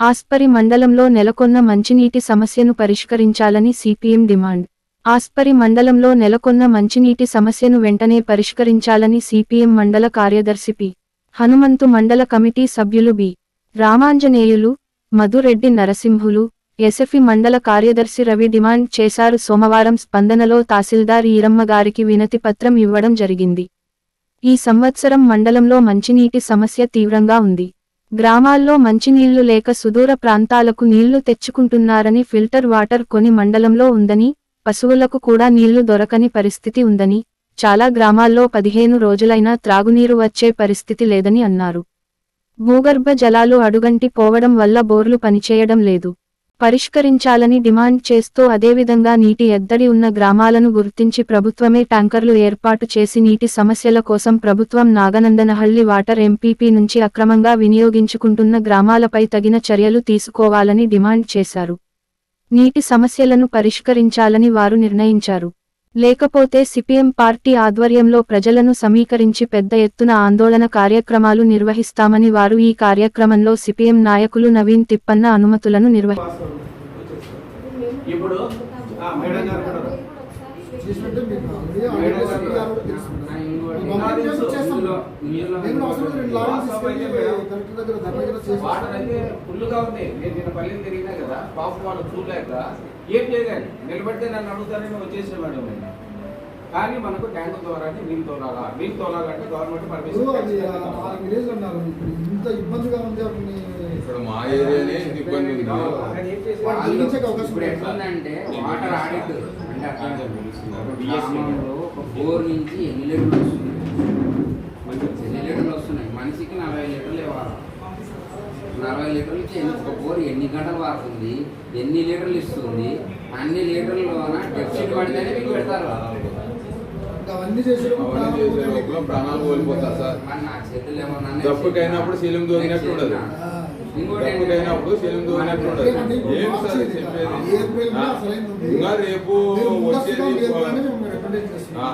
ఆస్పరి మండలంలో నెలకొన్న మంచినీటి సమస్యను పరిష్కరించాలని సిపిఎం డిమాండ్. ఆస్పరి మండలంలో నెలకొన్న మంచినీటి సమస్యను వెంటనే పరిష్కరించాలని సిపిఎం మండల కార్యదర్శి పి. హనుమంతు మండల కమిటీ సభ్యులు బి. రామాంజనేయులు మధురెడ్డి నరసింహులు ఎస్ఎఫి మండల కార్యదర్శి రవి డిమాండ్ చేశారు. సోమవారం స్పందనలో తహసీల్దార్ ఈరమ్మ గారికి వినతి పత్రం ఇవ్వడం జరిగింది. ఈ సంవత్సరం మండలంలో మంచినీటి సమస్య తీవ్రంగా ఉంది. గ్రామాల్లో మంచినీళ్ళు లేక సుదూర ప్రాంతాలకు నీళ్ళు తెచ్చుకుంటున్నారని ఫిల్టర్ వాటర్ కొని మండలంలో ఉందని పశువులకు కూడా నీళ్ళు దొరకని పరిస్థితి ఉందని చాలా గ్రామాల్లో పదిహేను రోజులైనా త్రాగునీరు వచ్చే పరిస్థితి లేదని అన్నారు. భూగర్భ జలాలు అడుగంటి పోవడం వల్ల బోర్లు పనిచేయడం లేదు. పరిష్కరించాలని డిమాండ్ చేస్తూ అదేవిధంగా నీటి ఎద్దడి ఉన్న గ్రామాలను గుర్తించి ప్రభుత్వమే ట్యాంకర్లు ఏర్పాటు చేసి నీటి సమస్యల కోసం ప్రభుత్వం నాగనందనహళ్ళి వాటర్ ఎంపీపీ నుంచి అక్రమంగా వినియోగించుకుంటున్న గ్రామాలపై తగిన చర్యలు తీసుకోవాలని డిమాండ్ చేశారు. నీటి సమస్యలను పరిష్కరించాలని వారు నిర్ణయించారు. లేకపోతే సిపిఎం పార్టీ ఆధ్వర్యంలో ప్రజలను సమీకరించి పెద్ద ఎత్తున ఆందోళన కార్యక్రమాలు నిర్వహిస్తామని వారు ఈ కార్యక్రమంలో సిపిఎం నాయకులు నవీన్ తిప్పన్న అనుమతులను నిర్వహి చేసినట్టే మీకు ఆల్రెడీ ఆల్రెడీ తెలుసు. నేను అవసరం రెండు లారీలు తీసుకెళ్ళి కలెక్టర్ దగ్గర దగ్గర చేసి ఫుల్గా ఉంది. నేను నిన్న పల్లెలు తిరిగినా కదా పాప వాళ్ళు చూడలేక ఏం నిలబడితే నన్ను అడుగుతారని వచ్చేసిన మేడం నేను కానీ మనకు ట్యాంకు ద్వారానే నీళ్ళు తోలాలా? నీళ్ళు తోలాలంటే గవర్నమెంట్ పర్మిషన్ ఇంత ఇబ్బందిగా ఉంది. ఏరియానే ఇబ్బంది ఉంది. ఇప్పుడు. ఎట్లుందంటే వాటర్ ఆడిట్ అంటే గ్రామంలో ఒక బోర్ నుంచి ఎన్ని లీటర్లు వస్తున్నాయి? ఎన్ని లీటర్లు వస్తున్నాయి? మనిషికి నలభై లీటర్లు ఇవ్వాలి నలభై లీటర్లకి ఎన్ని- ఒక బోర్ ఎన్ని గంటలు వాడుతుంది? ఎన్ని లీటర్లు ఇస్తుంది? అన్ని లీటర్లలోన డెఫిసిట్ పడితేనే మీకు పెడతారు. ప్రాణాలు కోల్పోతారు సార్. దప్పుకైనప్పుడు శీలం దోగినట్టు ఉండదు. శీలం దోగినట్టు ఉండదు ఏం సార్ చెప్పేది? ఇంకా రేపు వచ్చేది ఆ.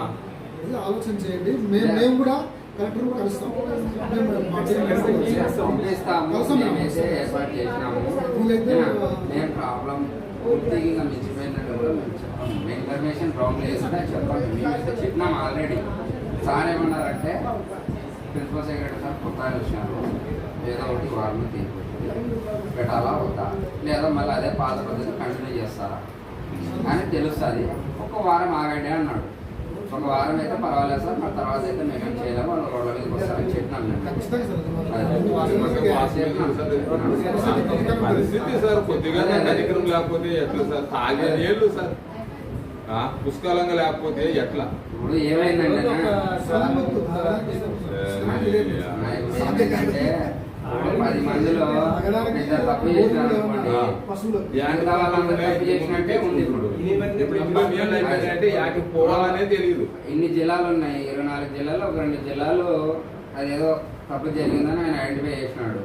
ఆలోచన చేయండి. మేము మేము కూడా కలెక్టర్ కూడా కలుస్తాం. ఇన్ఫర్మేషన్ ప్రాబ్లం మేమైతే చెప్పినాం ఆల్రెడీ సార్ ఏమన్నారంటే ప్రిన్సిపల్ సెక్రటరీ సార్ కొత్త వచ్చినారు. ఏదో ఒకటి వాళ్ళని తీసుకొచ్చి పెట్టాలా వద్దా? లేదా మళ్ళీ అదే పాత పద్ధతి కంటిన్యూ చేస్తారా? అని తెలుస్తుంది. ఒక వారం ఆగండి అన్నాడు. ఒక వారం అయితే పర్వాలేదు సార్ మరి తర్వాత అయితే మేమేం చేయలేము వాళ్ళు రోడ్ల మీదకి వస్తారని చెప్పినాం మేము ఖచ్చితంగా సార్ అది మనకు మన- వాస్తవం సార్ పరిస్థితి సార్ కొద్దిగా కనికరం లేకపోతే ఎట్లా సార్? తాగే సార్. ఆ, పుష్కలంగా లేకపోతే ఎట్లా? ఇప్పుడు ఏంటంటే పది మందిలో ఇద్దరు తప్పు చేసినారు అనుకోండి. పశువులు. మిగతా వాళ్ళందరూ తప్పు చేసినట్టే ఉంది ఇప్పుడు. యాకి పోవాలనే తెలియదు ఇన్ని జిల్లాలు ఉన్నాయి. ఇరవై నాలుగు జిల్లాలు ఒక రెండు జిల్లాలు అదేదో తప్పు జరిగిందని ఆయన ఐడెంటిఫై చేసినాడు.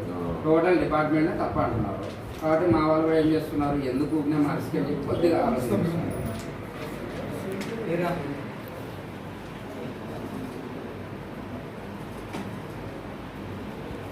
టోటల్ డిపార్ట్మెంట్ తప్పు అంటున్నారు. కాబట్టి మా వాళ్ళు కూడా ఏం చేస్తున్నారు? ఎందుకు ఊరికే మనసుకి చెప్పి కొద్దిగా ఆలోచిస్తున్నారు